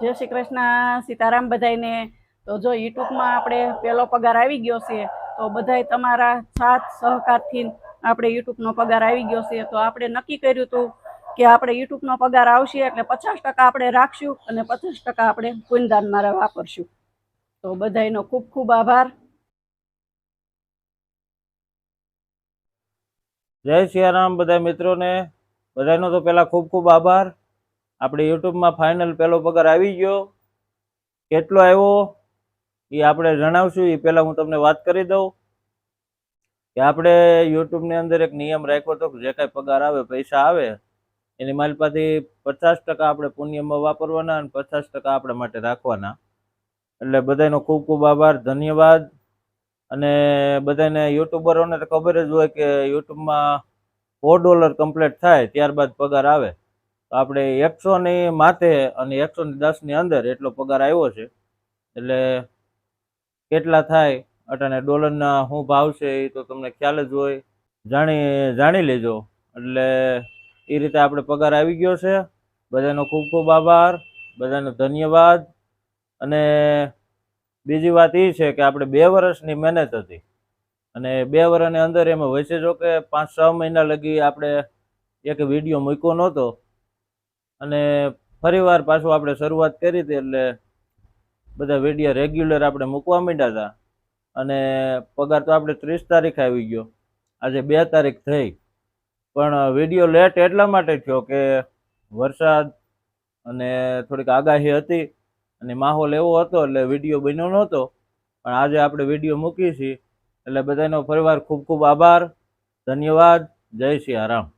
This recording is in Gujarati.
જય શ્રી કૃષ્ણ, સીતારામ બધાઈને તો જો યુટ્યુબમાં આપણે પહેલો પગાર આવી ગયો છે, તો બધાય તમારા સાથ સહકારથી આપણે યુટ્યુબનો પગાર આવી ગયો છે. તો આપણે નક્કી કર્યું હતું કે આપણે યુટ્યુબનો પગાર આવશે એટલે પચાસ ટકા આપણે રાખશું અને પચાસ ટકા આપણે પુનદાનમાં વાપરશું. તો બધાયનો ખૂબ ખૂબ આભાર. જય સિયારામ બધા મિત્રોને. બધાનો તો પહેલાં ખૂબ ખૂબ આભાર. આપણે યુટ્યુબમાં ફાઇનલ પહેલો પગાર આવી ગયો. કેટલો આવ્યો? એ આપણે જણાવશું. એ પહેલાં હું તમને વાત કરી દઉં. કે આપણે યુટ્યુબની અંદર એક નિયમ રાખ્યો હતો કે જે કાંઈ પગાર આવે પૈસા આવે, એની માલપાથી પચાસ ટકા આપણે પુણ્યમાં વાપરવાના અને પચાસ ટકા આપણા માટે રાખવાના. એટલે બધાનો ખૂબ ખૂબ આભાર, ધન્યવાદ. અને બધાને યુટ્યુબરોને તો ખબર જ હોય કે યુટ્યુબમાં ફોર ડોલર કમ્પ્લીટ થાય ત્યારબાદ પગાર આવે. તો આપણે એકસો ની માથે અને એકસો ને દસની અંદર એટલો પગાર આવ્યો છે. એટલે કેટલા થાય? અટાણે ડોલરના શું ભાવ છે એ તો તમને ખ્યાલ જ હોય. જાણી જાણી લેજો. એટલે એ રીતે આપણે પગાર આવી ગયો છે. બધાનો ખૂબ ખૂબ આભાર. બધાનો ધન્યવાદ. અને બીજી વાત એ છે કે આપણે બે વર્ષની મહેનત હતી. અને બે વર્ષની અંદર એમાં વચ્ચે જો કે પાંચ, છ મહિના લગી આપણે એક વીડિયો મૂક્યો નહોતો. અને ફરીવાર પાછું આપણે શરૂઆત કરી હતી એટલે બધા વીડિયો રેગ્યુલર આપણે મૂકવા માંડ્યા હતા. અને પગાર તો આપણે ત્રીસ તારીખ આવી ગયો. આજે બે તારીખ થઈ. પણ વીડિયો લેટ એટલા માટે થયો કે વરસાદ અને થોડીક આગાહી હતી અને માહોલ એવો હતો એટલે વીડિયો બન્યો નહોતો. પણ આજે આપણે વીડિયો મૂકી છીએ. એટલે બધાનો ફરીવાર ખૂબ ખૂબ આભાર. ધન્યવાદ. જય સિયારામ